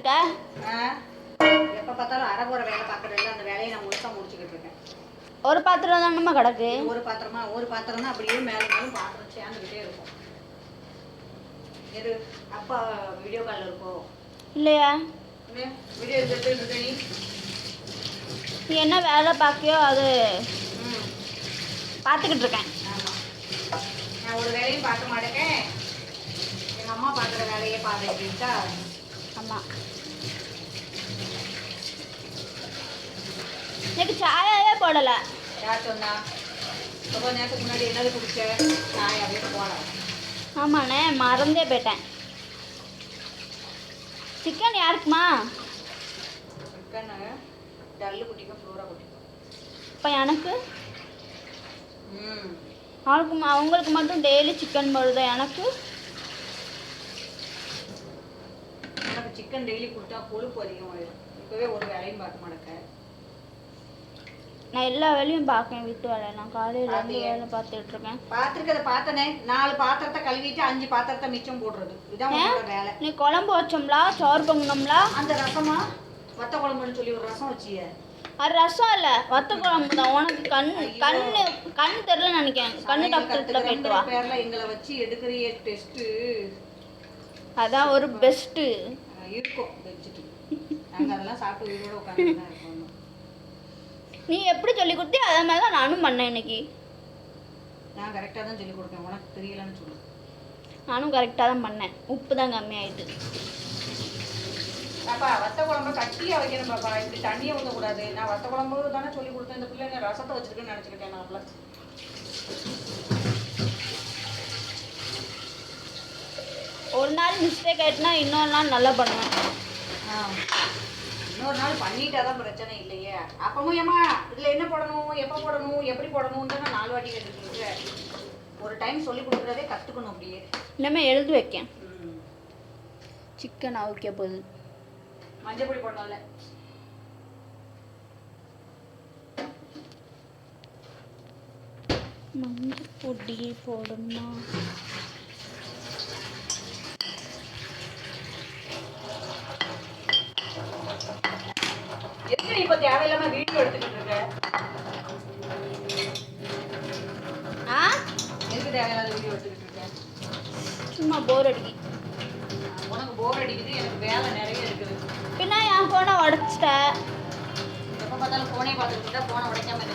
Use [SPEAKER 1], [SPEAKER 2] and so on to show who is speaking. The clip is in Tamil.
[SPEAKER 1] இருக்கா?
[SPEAKER 2] எப்போ பார்த்தாலும் அரை போகிற வேலை பார்க்குறதில்ல அந்த வேலையை நான் முழுசாக முடிச்சுக்கிட்டு இருக்கேன்.
[SPEAKER 1] ஒரு பாத்திரம் தானம்மா கிடக்கு?
[SPEAKER 2] ஒரு பாத்திரமா? ஒரு பாத்திரம் தான் அப்படியே மேலே மேலும் பாத்திரம் சேர்ந்துக்கிட்டே இருக்கும். எது? அப்பா வீடியோ காலில் இருக்கோ?
[SPEAKER 1] இல்லையா?
[SPEAKER 2] வீடியோ எடுத்துட்டு நீ?
[SPEAKER 1] என்ன வேலை பார்க்கியோ அது பார்த்துக்கிட்டு இருக்கேன்.
[SPEAKER 2] நான் ஒரு வேலையும் பார்க்க மாட்டேன். எங்கள் அம்மா பார்க்குற வேலையே பாரு அப்படின்ட்டா
[SPEAKER 1] ஆமாம் இன்னைக்கு சாயாவே போடலை.
[SPEAKER 2] யார் சொன்னா? ரொம்ப நேரத்துக்கு முன்னாடி என்னது குடிச்ச? சாய் அப்படியே போகலாம்
[SPEAKER 1] ஆமாண்ணே மறந்தே போயிட்டேன். சிக்கன் யாருக்குமா?
[SPEAKER 2] சிக்கனு டல்லு குட்டிக்கும் ஃப்ளோரா குட்டிக்கும்.
[SPEAKER 1] இப்போ எனக்கு?
[SPEAKER 2] ம்.
[SPEAKER 1] அவளுக்கு அவங்களுக்கு மட்டும் டெய்லி சிக்கன் போடுதா எனக்கு
[SPEAKER 2] உனக்கு சிக்கன் டெய்லி கொடுத்தா கொழுப்பு அதிகமாயிடும் இப்போவே ஒரு வேலையும் பார்க்க மாட்டேங்க.
[SPEAKER 1] நான் எல்லா வேலையும் பார்க்கேன் வீட்டு வேலை. நான் காலையில இருந்து? வேலை பார்த்துட்டு இருக்கேன்.
[SPEAKER 2] பார்த்துருக்கத பார்த்தனே நாலு பாத்திரத்தை கழுவிட்டு அஞ்சு பாத்திரத்தை மிச்சம் போடுறது. இதான் உன்னோட வேலை.
[SPEAKER 1] நீ குழம்பு வச்சோம்லா? சோறு பொங்கினோம்லா
[SPEAKER 2] அந்த ரசமா? வத்த குழம்புன்னு சொல்லி ஒரு ரசம் வச்சிய.
[SPEAKER 1] அது ரசம் இல்லை. வத்த குழம்பு தான். உனக்கு கண் கண்ணு கண் தெரில நினைக்கிறேன். கண்ணு டாக்டர்கிட்ட போயிட்டு வா.
[SPEAKER 2] பேர்ல எங்களை வச்சு எடுக்கிறிய டெஸ்ட்டு
[SPEAKER 1] அதான் ஒரு பெஸ்ட்டு
[SPEAKER 2] இருக்கும் வச்சுட்டு. நாங்கள் அதெல்லாம் சாப்பிட்டு உயிரோட உட்காந்து தான் இருக்கோம்
[SPEAKER 1] நீ எப்படி சொல்லி கொடுத்தியோ அதே மாதிரி தான் நானும் பண்ணேன் இன்னைக்கு.
[SPEAKER 2] நான் கரெக்டாக தான் சொல்லி கொடுப்பேன் உனக்கு தெரியலன்னு சொல்லு.
[SPEAKER 1] நானும் கரெக்டாக தான் பண்ணேன். உப்பு தான் கம்மியாயிட்டு.
[SPEAKER 2] பாப்பா வத்த குழம்பு கட்டியா வைக்கணும் பாப்பா. இப்படி தண்ணியை ஊற்றக்கூடாது நான் வத்த குழம்பு தானே சொல்லி கொடுத்தேன். இந்த பிள்ளைங்க ரசத்தை வச்சிருக்கேன்னு நினச்சிக்கிட்டேன் நான்
[SPEAKER 1] ஒரு நாள் மிஸ்டேக் ஆயிட்டுனா இன்னொரு நாள் நல்லா பண்ணுவேன்.
[SPEAKER 2] இன்னொரு நாள் பண்ணிட்டா தான் பிரச்சனை இல்லையே. அப்பவும் ஏமா இதில் என்ன போடணும் எப்போ போடணும் எப்படி போடணும்னு நான் நாலு வாட்டி கேட்டுட்டு இருக்கேன் ஒரு டைம் சொல்லி கொடுக்குறதே கற்றுக்கணும் அப்படியே.
[SPEAKER 1] இனிமேல் எழுதி வைக்கேன். சிக்கன் அவிக்க போகுது
[SPEAKER 2] மஞ்சள் பொடி போடணும்ல.
[SPEAKER 1] மஞ்சள் பொடி போடணுமா
[SPEAKER 2] எதுக்கு நீ இப்போ தேவையில்லாம வீடியோ எடுத்துக்கிட்டு இருக்க.
[SPEAKER 1] ஆ?
[SPEAKER 2] எதுக்கு தேவையில்லாத வீடியோ எடுத்துக்கிட்டு இருக்க?
[SPEAKER 1] சும்மா போர் அடிக்கி.
[SPEAKER 2] உனக்கு போர் அடிக்குது எனக்கு வேலை நிறைய இருக்குது.
[SPEAKER 1] பின்ன என் ஃபோனை உடச்சிட்ட?
[SPEAKER 2] எப்போ பார்த்தாலும் ஃபோனே பார்த்துக்கிட்டு ஃபோனை உடைக்காம